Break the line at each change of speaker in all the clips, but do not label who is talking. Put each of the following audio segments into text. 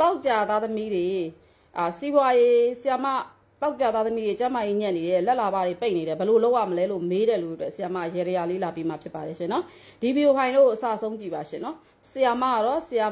တောက်ကြသားသမီးတွေအာစီးပွားရေးဆီယမတောက်ကြသားသမီးတွေကျမကြီးညက်နေတယ်လက်လာပါတွေပိတ်နေတယ်ဘယ်လိုလုပ်ရမလဲလို့မေးတယ်လို့အတွက်ဆီယမရေရရာလေးလာပြီးမှဖြစ်ပါတယ်ရှင်နော်ဒီဗီဒီယိုဖိုင်တို့အစဆုံးကြည့်ပါရှင်နော်ဆီယမကတော့ဆီယ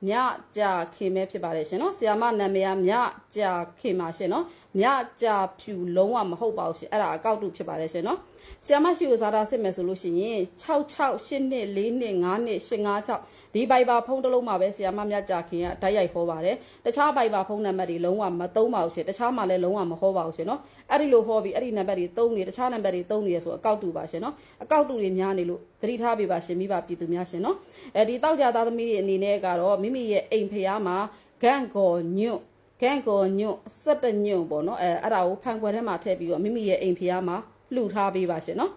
မမြကြခင်ပဲဖြစ်ပါတယ်ရှင်နော်ဆီယမနာမည်ကမြကြခင်ပါရှင်နော်မြကြဖြူလုံးဝမဟုတ်ပါဘူးရှင်အဲ့ဒါအကောက်တူဖြစ်ပါတယ်ရှင်နော်ဆီယမရှိကိုစားတာစစ်မယ်ဆိုလို့ရှိရင်66 8နှစ်4နှစ်5နှစ်856ဒီဘိုင်ဘာဖုန်းတစ်လုံးမှာပဲဆီယမမြကြခင်ကဓာတ်ရိုက်ဟောပါတယ်တခြားဘိုင်ဘာဖုန်းနံပါတ်တွေလုံးဝမသုံးပါဘူးရှင်တခြားမှာလည်းလုံးဝမဟောပါဘူးရှင်နော်အဲ့ဒီလိုဟောပြီးအဲ့ဒီနံပါတ်တွေသုံးနေတခြားနံပါတ်တွေသုံးနေရဆိုအကောက်တူပါရှင်နော်အကောက်တူတွေများနေလို့သတိထားပေးပါရှင်မိဘပြည်သူများရှင်နော်အဲဒီတောက်ကြသားသမီးတွေအနေနဲ့ကတော့မိမိရဲ့အိမ်ဖျားမှာဂန့်ကော်ညွတ်ဂန့်ကော်ညွတ်17ညွတ်ပေါ့နော်အဲအဲ့ဒါကိုဖန်ခွက်ထဲမှာထည့်ပြီးတော့မိမိရဲ့အိမ်ဖျားမှာလှူထားပေးပါရှင်နော်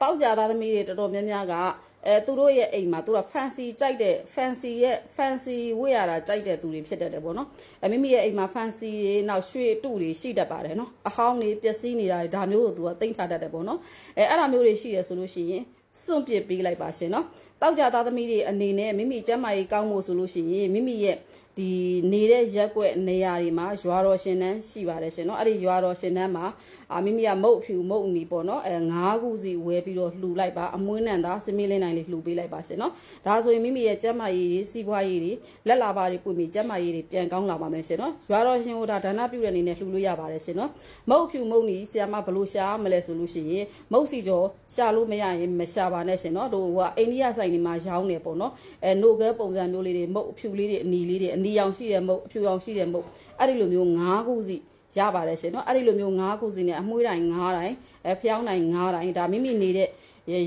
တောက်ကြသားသမီးတွေတော်တော်များများကအဲသူတို့ရဲ့အိမ်မှာသူတို့ fancy ကြိုက်တဲ့ fancy ရဲ့ fancy ဝတ်ရတာကြိုက်တဲ့သူတွေဖြစ်တတ်တယ်ပေါ့နော်အဲမိမိရဲ့အိမ်မှာ fancy တွေနောက်ရွှေအတုတွေရှိတတ်ပါတယ်နော်အဟောင်းတွေပျက်စီးနေတာတွေဒါမျိုးကိုသူကတိမ့်ထားတတ်တယ်ပေါ့နော်အဲအဲ့ဒါမျိုးတွေရှိရဆိုလို့ရှိရင် စွန့်ပစ်ပေးလိုက်ပါရှင်နော်တောက်ကြသားသမီးတွေအနေနဲ့မိမိကျမ်းမာရေးကောင်းဖို့ဆိုလို့ရှိရင်မိမိရဲ့ ဒီနေတဲ့ရက်ွက်နေရာတွေမှာရွာတော်ရှင်တန်းရှိပါတယ်ရှင်နော်အဲ့ဒီရွာတော်ရှင်တန်းမှာအာမိမိကမုတ်ဖြူမုတ်အနီပေါ့နော်အဲ၅ခုစီဝဲပြီးတော့လှူလိုက်ပါအမွှေးနံသားစမင်းလင်းနိုင်လေးလှူပေးလိုက်ပါရှင်နော်ဒါဆိုရင်မိမိရဲ့ကျမ်းမာရေးတွေစီးပွားရေးတွေလက်လာပါတွေပွင့်ပြီးကျမ်းမာရေးတွေပြန်ကောင်းလာပါမယ်ရှင်နော်ရွာတော်ရှင်ဟိုဒါဒါနပြုတဲ့အနေနဲ့လှူလို့ရပါတယ်ရှင်နော်မုတ်ဖြူမုတ်နီဆီယာမဘလို့ရှာမလဲဆိုလို့ရှိရင်မုတ်စီကျော်ရှာလို့မရရင်မရှာပါနဲ့ရှင်နော်တို့ကအိန္ဒိယဆိုင်တွေမှာရောင်းနေပေါ့နော်အဲနိုကဲပုံစံမျိုးလေးတွေမုတ်အဖြူလေးတွေအနီလေးတွေအနရောင်ရှိတဲ့မုတ်အဖြူရောင်ရှိတဲ့မုတ်အဲ့ဒီလိုမျိုး၅ခုစီရပါတယ်ရှင်เนาะအဲ့ဒီလိုမျိုး၅ခုစီနဲ့အမွှေးတိုင်း၅တိုင်းအဲဖျောင်းတိုင်း၅တိုင်းဒါမိမိနေတဲ့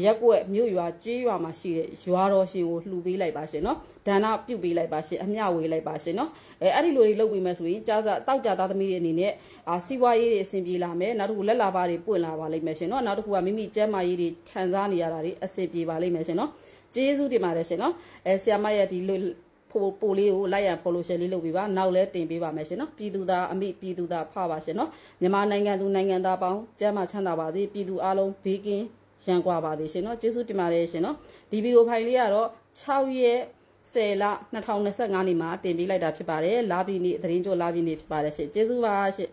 ရက်ကွက်မြို့ရွာကြေးရွာမှာရှိတဲ့ရွာတော်ရှင်ကိုလှူပေးလိုက်ပါရှင်เนาะဒါနပြုတ်ပေးလိုက်ပါရှင်အမျှဝေလိုက်ပါရှင်เนาะအဲအဲ့ဒီလိုတွေလုပ်ပြီးမှဆိုရင်ကြားစားတောက်ကြသားသမီးတွေအနေနဲ့အာစီးပွားရေးတွေအဆင်ပြေလာမယ်နောက်တစ်ခုလက်လာပါတွေပွင့်လာပါလိမ့်မယ်ရှင်เนาะနောက်တစ်ခုကမိမိကျန်းမာရေးတွေခံစားနေရတာတွေအဆင်ပြေပါလိမ့်မယ်ရှင်เนาะကျေးဇူးတင်ပါတယ်ရှင်เนาะအဲဆ iam မရဲ့ဒီလို ပိုပိုလေးကိုလိုက်ရန် follow share လေးလုပ်ပေးပါနောက်လဲတင်ပေးပါမယ်ရှင်နော်ပြည်သူသားအမိပြည်သူသားဖပါရှင်နော်မြန်မာနိုင်ငံသူနိုင်ငံသားပေါင်းကျမ်းမာချမ်းသာပါစေပြည်သူအလုံးဘေးကင်းရန်ကွာပါစေရှင်နော်ကျေးဇူးတင်ပါတယ်ရှင်နော်ဒီဗီဒီယိုဖိုင်လေးကတော့6ရက်10လ2025နေ့မှာတင်ပေးလိုက်တာဖြစ်ပါတယ်လာပြီနေ့သတင်းကြိုလာပြီနေ့ဖြစ်ပါတယ်ရှင်ကျေးဇူးပါရှင်